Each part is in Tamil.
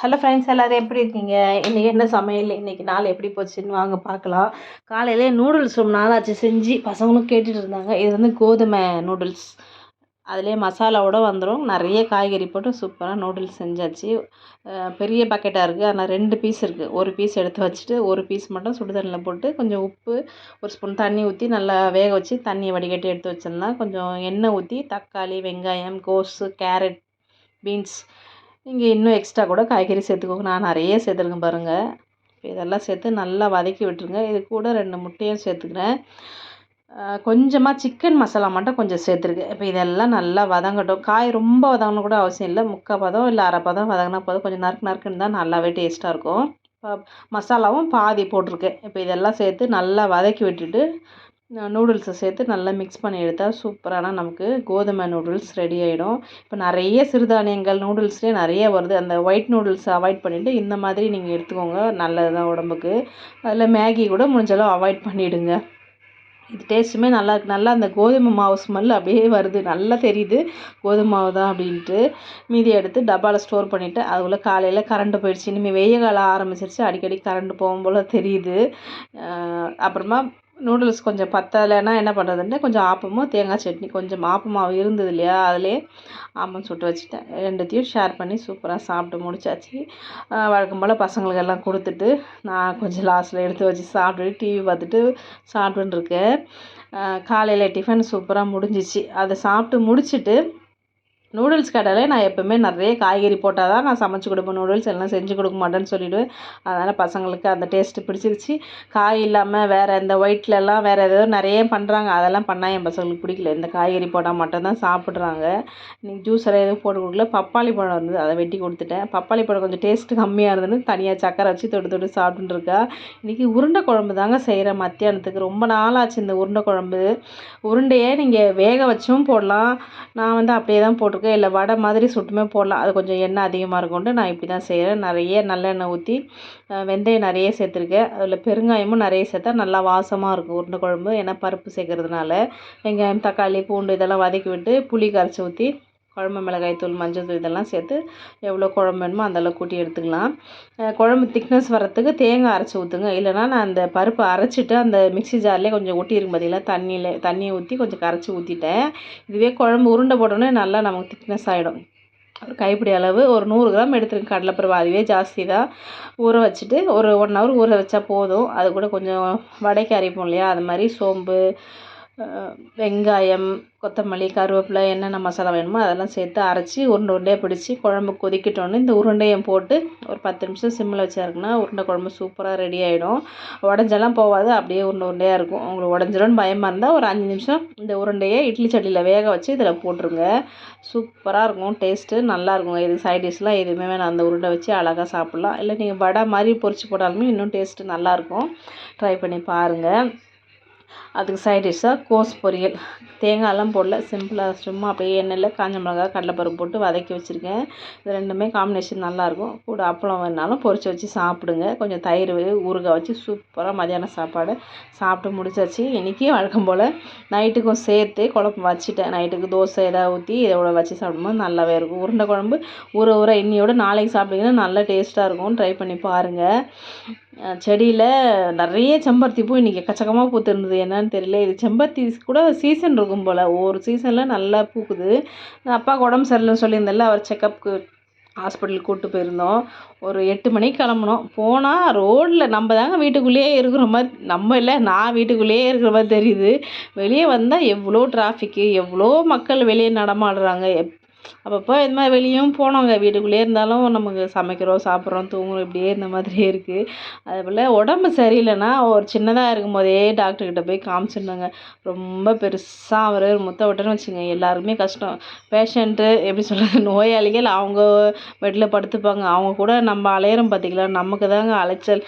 ஹலோ ஃப்ரெண்ட்ஸ் எல்லோரும் எப்படி இருக்கீங்க? இன்றைக்கி என்ன சமையல்? இன்றைக்கி நாள் எப்படி போச்சுன்னு வாங்க பார்க்கலாம். காலையிலே நூடுல்ஸ் ரொம்ப நாளாச்சு செஞ்சு பசங்களும் கேட்டுட்டு இருந்தாங்க. இது வந்து கோதுமை நூடுல்ஸ் அதிலே மசாலாவோட வந்துடும் நிறைய காய்கறி போட்டு சூப்பராக நூடுல்ஸ் செஞ்சாச்சு. பெரிய பக்கெட்டாக இருக்குது ஆனால் ரெண்டு பீஸ் இருக்குது ஒரு பீஸ் எடுத்து வச்சுட்டு ஒரு பீஸ் மட்டும் சுடுதண்ணில் போட்டு கொஞ்சம் உப்பு ஒரு ஸ்பூன் தண்ணி ஊற்றி நல்லா வேக வச்சு தண்ணியை வடிகட்டி எடுத்து வச்சிருந்தேன் கொஞ்சம் எண்ணெய் ஊற்றி தக்காளி வெங்காயம் கோஸு கேரட் பீன்ஸ் நீங்கள் இன்னும் எக்ஸ்ட்ரா கூட காய்கறி சேர்த்துக்கோங்க. நான் நிறைய சேர்த்துருக்கேன் பாருங்கள் இப்போ இதெல்லாம் சேர்த்து நல்லா வதக்கி விட்டுருங்க. இது கூட ரெண்டு முட்டையும் சேர்த்துக்கிறேன். கொஞ்சமாக சிக்கன் மசாலா மட்டும் கொஞ்சம் சேர்த்துருக்கேன். இப்போ இதெல்லாம் நல்லா வதங்கட்டும். காய் ரொம்ப வதங்கணும் கூட அவசியம் இல்லை. முக்கால் பதம் இல்லை அரை பதம் வதங்கினா போதும். கொஞ்சம் நறுக்கு நறுக்குன்னு தான் நல்லாவே டேஸ்ட்டாக இருக்கும். இப்போ மசாலாவும் பாதி போட்டிருக்கேன். இப்போ இதெல்லாம் சேர்த்து நல்லா வதக்கி விட்டுட்டு நூடுல்ஸை சேர்த்து நல்லா மிக்ஸ் பண்ணி எடுத்தால் சூப்பரான நமக்கு கோதுமை நூடுல்ஸ் ரெடி ஆகிடும் இப்போ நிறைய சிறுதானியங்கள் நூடுல்ஸ்லேயே நிறைய வருது. அந்த ஒயிட் நூடுல்ஸை அவாய்ட் பண்ணிவிட்டு இந்த மாதிரி நீங்கள் எடுத்துக்கோங்க. நல்லது தான் உடம்புக்கு. அதில் மேகி கூட முடிஞ்சளவு அவாய்ட் பண்ணிவிடுங்க இது டேஸ்ட்டுமே நல்லா நல்லா அந்த கோதுமை மாவு ஸ்மெல் அப்படியே வருது. நல்லா தெரியுது. கோதுமை மாவு தான் அப்படின்ட்டு. மீதி எடுத்து டப்பாவில் ஸ்டோர் பண்ணிவிட்டு அதுக்குள்ளே காலையில் கரண்ட்டு போயிடுச்சு. இனிமேல் வெய்ய காலம் ஆரம்பிச்சிருச்சு. அடிக்கடி கரண்ட்டு போகும் போல் தெரியுது. அப்புறமா நூடுல்ஸ் கொஞ்சம் பத்தலைன்னா என்ன பண்ணுறதுன்ட்டு கொஞ்சம் ஆப்பமும் தேங்காய் சட்னி கொஞ்சம் ஆப்பமாக இருந்தது இல்லையா அதிலே ஆப்பம் சுட்டு வச்சுட்டேன். ரெண்டுத்தையும் ஷேர் பண்ணி சூப்பராக சாப்பிட்டு முடிச்சாச்சு. வழக்கம் போல் பசங்களுக்கு எல்லாம் கொடுத்துட்டு நான் கொஞ்சம் லாஸ்ட்டில் எடுத்து வச்சு சாப்பிட்டுட்டு டிவி பார்த்துட்டு சாப்பிட்டுன்னு இருக்கேன். காலையில் டிஃபன் சூப்பராக முடிஞ்சிச்சு. அதை சாப்பிட்டு முடிச்சுட்டு நூடுல்ஸ் கடையில் நான் எப்போவுமே நிறைய காய்கறி போட்டால் தான் நான் சமைச்சு கொடுப்பேன். நூடுல்ஸ் எல்லாம் செஞ்சு கொடுக்க மாட்டேன்னு சொல்லிவிடுவேன் அதனால் பசங்களுக்கு அந்த டேஸ்ட்டு பிடிச்சிருச்சு. காய் இல்லாமல் வேறு இந்த ஒயிட்லலாம் வேறு ஏதோ நிறைய பண்ணுறாங்க அதெல்லாம் பண்ணால் என் பசங்களுக்கு பிடிக்கல. இந்த காய்கறி போட்டால் மட்டும்தான் சாப்பிட்றாங்க. இன்றைக்கி ஜூஸ் எல்லாம் எதுவும் போட்டு கொடுக்கல. பப்பாளி பழம் இருந்தது. அதை வெட்டி கொடுத்துட்டேன். பப்பாளி பழம் கொஞ்சம் டேஸ்ட்டு கம்மியாக இருந்ததுன்னு தனியாக சக்கரை வச்சு தொட்டு தொட்டு சாப்பிட்டுருக்கா இன்றைக்கி உருண்டை குழம்பு தாங்க செய்கிறேன் மத்தியானத்துக்கு. ரொம்ப நாளாச்சு இந்த உருண்டை குழம்பு. உருண்டையே நீங்கள் வேக வச்சும் போடலாம். நான் வந்து அப்படியே தான் போட்டு போட்டிருக்கேன். இல்லை வடை மாதிரி சுட்டுமே போடலாம். அது கொஞ்சம் எண்ணெய் அதிகமாக இருக்கும்ட்டு நான் இப்படி தான் செய்கிறேன் நிறைய நல்லெண்ணெய் ஊற்றி வெந்தயம் நிறைய சேர்த்துருக்கேன். அதில் பெருங்காயமும் நிறைய சேர்த்தா நல்லா வாசமாக இருக்கும் உருண்டை குழம்பு. ஏன்னா பருப்பு சேர்க்கறதுனால வெங்காயம் தக்காளி பூண்டு இதெல்லாம் வதக்கி விட்டு புளி கரைச்சி ஊற்றி குழம்பு மிளகாய் தூள் மஞ்சள் தூள் இதெல்லாம் சேர்த்து எவ்வளோ குழம்பு வேணுமோ அந்தளவு கூட்டி எடுத்துக்கலாம். குழம்பு திக்னஸ் வரத்துக்கு தேங்காய் அரைச்சி ஊற்றுங்க இல்லைனா நான் அந்த பருப்பை அரைச்சிட்டு அந்த மிக்ஸி ஜார்லேயே கொஞ்சம் ஒட்டியிருக்கும் பார்த்தீங்களா தண்ணியில் தண்ணியை ஊற்றி கொஞ்சம் கரைச்சி ஊற்றிட்டேன் இதுவே குழம்பு உருண்டை போட்டோன்னே நல்லா நமக்கு திக்னஸ் ஆகிடும் ஒரு கைப்பிடி அளவு ஒரு நூறு கிராம் எடுத்துருங்க. கடலைப்பருப்பு அதுவே ஜாஸ்தி தான். ஊற வச்சுட்டு ஒரு ஒன் ஹவர் ஊற வச்சா போதும். அது கூட கொஞ்சம் வடைக்கு அரைப்போம் இல்லையா? அது மாதிரி சோம்பு வெங்காயம் கொத்தமல்லி கருவேப்பிலை என்னென்ன மசாலா வேணுமோ அதெல்லாம் சேர்த்து அரைச்சி உருண்டை உருண்டையாக பிடிச்சி குழம்பு கொதிக்கட்டோன்னே இந்த உருண்டையும் போட்டு ஒரு பத்து நிமிஷம் சிம்மில் வச்சாருக்குன்னா உருண்டை குழம்பு சூப்பராக ரெடி ஆகிடும் உடஞ்செல்லாம் போகாது அப்படியே உருண்டை உருண்டையாக இருக்கும். உங்களுக்கு உடஞ்சிடும்னு பயமாக இருந்தால் ஒரு அஞ்சு நிமிஷம் இந்த உருண்டையை இட்லி சட்டியில் வேக வச்சு இதில் போட்டுருங்க. சூப்பராக இருக்கும் டேஸ்ட்டு நல்லாயிருக்கும் இது சைட் டிஷ்லாம் எதுவுமே வேணாம். அந்த உருண்டை வச்சு அழகாக சாப்பிட்லாம். இல்லை நீங்கள் வடை மாதிரி பொரிச்சு போட்டாலுமே இன்னும் டேஸ்ட்டு நல்லாயிருக்கும் ட்ரை பண்ணி பாருங்கள் அதுக்கு சைட் டிஷ்ஷாக கோஸ் பொரியல். தேங்காயெல்லாம் போடல. சிம்பிளாக சும்மா அப்படியே எண்ணெயில் காஞ்ச மிளகா கடலைப்பருப்பு போட்டு வதக்கி வச்சுருக்கேன். இது ரெண்டுமே காம்பினேஷன் நல்லாயிருக்கும். கூட அப்பளம் வேணாலும் பொரிச்சு வச்சு சாப்பிடுங்க. கொஞ்சம் தயிர் ஊறுகாய் வச்சு சூப்பராக மதியானம் சாப்பாடு சாப்பிட்டு முடிச்சாச்சு. இன்றைக்கி வழக்கம் போல் நைட்டுக்கும் சேர்த்து குழம்பு வச்சுட்டேன். நைட்டுக்கு தோசை எதாவது ஊற்றி இதோட வச்சு சாப்பிடும்போது நல்லாவே இருக்கும். உருண்டை குழம்பு ஊற ஊற இன்னியோட நாளைக்கு சாப்பிட்டிங்கன்னா நல்ல டேஸ்ட்டாக இருக்கும் ட்ரை பண்ணி பாருங்கள் செடியில் நிறைய செம்பருத்தி பூ இன்றைக்கி எக்கச்சக்கமாக பூத்துருந்தது. என்னன்னு தெரியல. இது செம்பருத்தி கூட சீசன் இருக்கும் போல். ஒவ்வொரு சீசனில் நல்லா பூக்குது. அப்பாவுக்கு உடம்பு சரியில்லைன்னு சொல்லியிருந்தேன்ல. அவர் செக்கப்புக்கு ஹாஸ்பிட்டலுக்கு கூப்பிட்டு போயிருந்தோம். ஒரு எட்டு மணிக்கு கிளம்புனோம். போனால் ரோட்டில் நம்ம தாங்க வீட்டுக்குள்ளேயே இருக்கிற மாதிரி நம்ம இல்லை நான் வீட்டுக்குள்ளேயே இருக்கிற மாதிரி தெரியுது. வெளியே வந்தால் எவ்வளோ டிராஃபிக்கு எவ்வளோ மக்கள் வெளியே நடமாடுறாங்க. எப் அப்பப்போ இது மாதிரி வெளியும் போனோங்க. வீட்டுக்குள்ளேயே இருந்தாலும் நமக்கு சமைக்கிறோம் சாப்பிட்றோம் தூங்குறோம் இப்படியே இந்த மாதிரியே இருக்குது அதுபோல் உடம்பு சரியில்லைன்னா ஒரு சின்னதாக இருக்கும் போதே டாக்டர்கிட்ட போய் காமிச்சிருந்தாங்க ரொம்ப பெருசாக அவர் முத்த விட்டேன்னு வச்சுங்க எல்லாருக்குமே கஷ்டம். பேஷண்ட்டு எப்படி சொல்கிறது நோயாளிகள் அவங்க பெட்டில் படுத்துப்பாங்க. அவங்க கூட நம்ம அலையிறோம் பார்த்திங்களா நமக்கு தாங்க அலைச்சல்.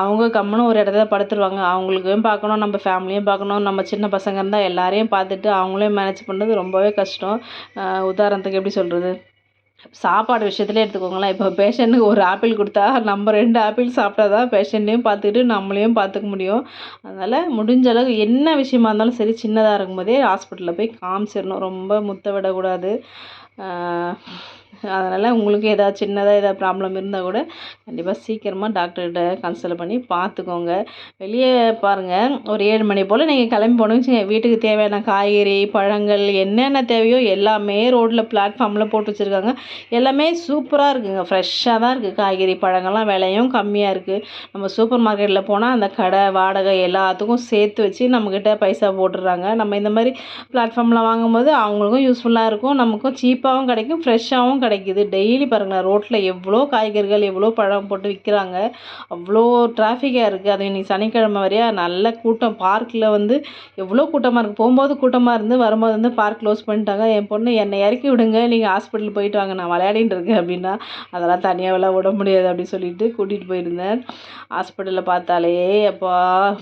அவங்க கம்முன்னு ஒரு இடத்துல படுத்துருவாங்க. அவங்களுக்கும் பார்க்கணும் நம்ம ஃபேமிலியும் பார்க்கணும். நம்ம சின்ன பசங்க இருந்தால் எல்லாரையும் பார்த்துட்டு அவங்களையும் மேனேஜ் பண்ணுறது ரொம்பவே கஷ்டம். உதாரணத்துக்கு எப்படி சொல்கிறது சாப்பாடு விஷயத்துலேயே எடுத்துக்கோங்களேன். இப்போ பேஷண்ட்டுக்கு ஒரு ஆப்பிள் கொடுத்தா நம்ம ரெண்டு ஆப்பிள் சாப்பிட்டா தான் பேஷண்ட்டையும் பார்த்துக்கிட்டு நம்மளையும் பார்த்துக்க முடியும். அதனால் முடிஞ்ச அளவுக்கு என்ன விஷயமா இருந்தாலும் சரி சின்னதாக இருக்கும்போதே ஹாஸ்பிட்டலில் போய் காமிச்சிடணும். ரொம்ப முத்த விடக்கூடாது அதனால் உங்களுக்கு ஏதாவது சின்னதாக ஏதாவது ப்ராப்ளம் இருந்தால் கூட கண்டிப்பாக சீக்கிரமாக டாக்டர்கிட்ட கன்சல்ட் பண்ணி பார்த்துக்கோங்க வெளியே பாருங்கள் ஒரு ஏழு மணி போல் நீங்கள் கிளம்பி போனோம்னு வச்சுக்கோங்க. வீட்டுக்கு தேவையான காய்கறி பழங்கள் என்னென்ன தேவையோ எல்லாமே ரோட்டில் பிளாட்ஃபார்மில் போட்டு வச்சுருக்காங்க. எல்லாமே சூப்பராக இருக்குங்க. ஃப்ரெஷ்ஷாக தான் இருக்குது காய்கறி பழங்கள்லாம் விலையும் கம்மியாக இருக்குது நம்ம சூப்பர் மார்க்கெட்டில் போனால் அந்த கடை வாடகை எல்லாத்துக்கும் சேர்த்து வச்சு நம்மக்கிட்ட பைசா போட்டுடுறாங்க. நம்ம இந்த மாதிரி பிளாட்ஃபார்மில் வாங்கும்போது அவங்களுக்கும் யூஸ்ஃபுல்லாக இருக்கும். நமக்கும் சீப்பாகவும் கிடைக்கும். ஃப்ரெஷ்ஷாகவும் கிடைக்கும் கிடைக்கிது. டெய்லி பாருங்களேன் ரோட்டில் எவ்வளோ காய்கறிகள் எவ்வளோ பழம் போட்டு விற்கிறாங்க அவ்வளோ டிராஃபிக்காக இருக்குது அது இன்னைக்கு சனிக்கிழமை வரையா நல்ல கூட்டம். பார்க்கில் வந்து எவ்வளோ கூட்டமாக இருக்குது போகும்போது கூட்டமாக இருந்து வரும்போது வந்து பார்க் க்ளோஸ் பண்ணிட்டாங்க. என் பொண்ணு என்னை இறக்கி விடுங்க. நீங்கள் ஹாஸ்பிட்டல் போயிட்டு வாங்க. நான் விளையாடிட்டு இருக்கேன். அப்படின்னா அதெல்லாம் தனியாகலாம் விட முடியாது. அப்படின்னு சொல்லிட்டு கூட்டிகிட்டு போயிருந்தேன். ஹாஸ்பிட்டலில் பார்த்தாலே அப்பா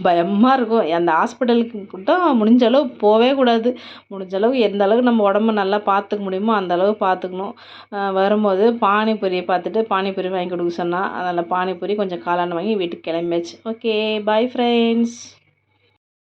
பயமாக இருக்கும். அந்த ஹாஸ்பிட்டலுக்கு கூட்டம் முடிஞ்ச அளவு போகவே கூடாது. முடிஞ்ச அளவுக்கு எந்த அளவுக்கு நம்ம உடம்ப நல்லா பார்த்துக்க முடியுமோ அந்த அளவு பார்த்துக்கணும். வரும்போது பானிபூரியை பார்த்துட்டு பானிபூரி வாங்கி கொடுக்க சொன்னால் அதனால் பானிபூரி கொஞ்சம் காளான் வாங்கி வீட்டுக்கு கிளம்பியாச்சு. Okay bye friends